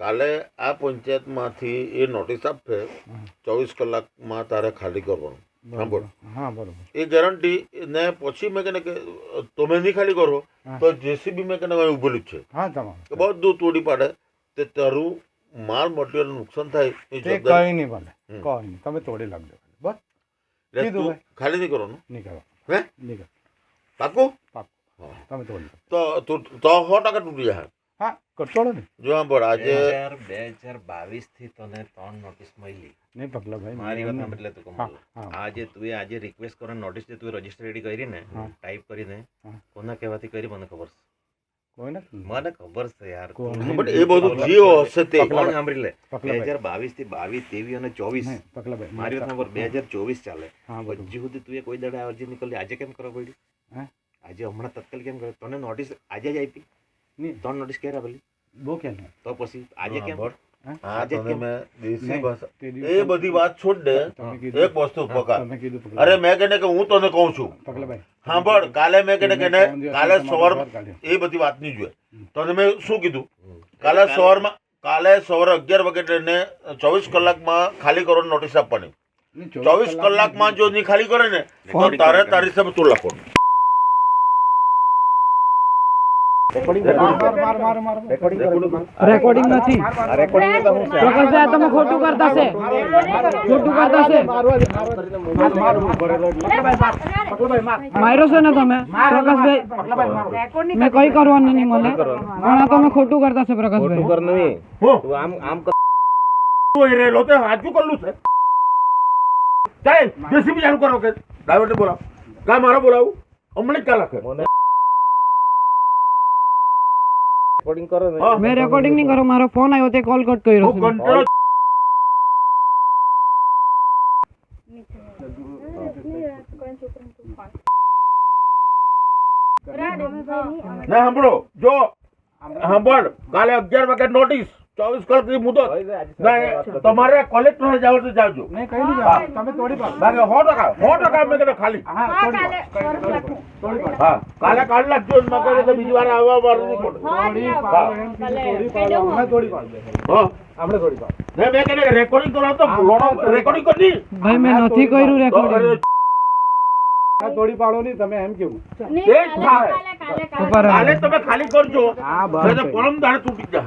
કાલે આ પંચાયતમાંથી એ નોટિસ આપે ચોવીસ કલાકમાં તારે ખાલી કરવાનું. સાંભળ હા બરોબર. એ ગેરંટી ને પછી મેં કને કે તમે નહીં ખાલી કરો. તો જેસીબી મેં કને ઉભેલું છે. હા તમારું. બધું તોડી પાડે તે તારું માલ મટીરિયલ નુકસાન થાય એ કઈ નહીં ભલે. કઈ નહીં. તમે તોડી લાગજો. બસ. ખાલી નહીં કરવાનું? નહીં કરો. હે? નહીં કરો. પાકું પાકું તમે તોડી તો સો ટકા તૂટી જાય હા કટોળો ને. જો સાંભળ બે આજે હજાર બે હજાર બાવીસથી તને ત્રણ નોટિસ મળી. નહીં પગલાભાઈ મારી વાત એટલે તું કહું. આજે તું આજે રિક્વેસ્ટ કરો નોટિસ જે તું રજિસ્ટર રેડી કરી ને. ટાઈપ કરીને. કોના કહેવાથી કરી મને ખબર છે? મને ખબર છે યાર. બટ એ બધું જે હશે તે. કોણ સાંભળી લે. બે હજાર બાવીસથી બાવીસ ત્રેવીસ અને ચોવીસ. મારી વાત નંબર બે હજાર ચોવીસ ચાલે. હજી સુધી તું એ કોઈ દાડે અરજી નીકળી આજે કેમ કરવા પડી હે? આજે હમણાં તત્કાલ કેમ કરે તને નોટિસ આજે જ આપી. નહીં ત્રણ નોટિસ ક્યારે આપેલી બહુ ક્યાં તો પછી આજે કેમ? સાંભળ. હે? આ આજે તને મેં દેશી ભાષા એ બધી વાત છોડ દે. એક વસ્તુ પકા અરે મેં કને કે હું તને કહું છું. સાંભળ કાલે મેં દિવસ કાલે સવાર એ બધી વાત નહીં જોઈએ. તને મેં શું કીધું? કાલે સવારમાં કાલે સવારે અગિયાર વાગે ને ચોવીસ કલાકમાં ખાલી કરવાની નોટિસ આપવાની. ચોવીસ કલાકમાં જો નહીં ખાલી કરે ને તો તારે તારી સામે તું લખવાનું માર, માર, માર, માર, માર. રેકોર્ડિંગ નથી. આ તમે ખોટું કરતા છે ખોટું કરતા છે માર્યો છે ને તમે? પ્રકાશભાઈ. મેં કઈ કરવાનું નહીં મને. પણ આ તમે ખોટું કરતા છે પ્રકાશભાઈ. હું. રહેલો તે સાચું કરલું છે. ચાલ જેસીબી ચાલુ કરો કે. ડ્રાઈવરને બોલાવ. કા મારો બોલાવું? હમણાં જ લખે હા. મેં રેકોર્ડિંગ નહીં કરો મારો ફોન આવ્યો તે કોલ કટ કર્યો હું છે કંટ્રોલ ના સાંભળો. જો સાંભળ. કાલે અગિયાર વાગે નોટિસ ચોવીસ કલાકની મુદત. ના તમારે કલેક્ટર જાવ તો જાવજો નહીં, કઈ નહીં તમે તોડી પાડો. બાકી સો ટકા સો ટકા મેં કીધું ખાલી. હા, કાલે કાઢ નાખજો કહ્યું તો બીજી વાર આવવા વાળું તોડી પાડો. અમે તોડી પાડો. આપણે તોડી પાડો. મેં કીધું રેકોર્ડિંગ કરો તો રેકોર્ડિંગ કરી ભાઈ મેં નથી કર્યું રેકોર્ડિંગ તોડી પાડો નહીં તમે એમ કેવું. કાલે તમે ખાલી કરજો. હા પરમ દાડે તૂટી કઈ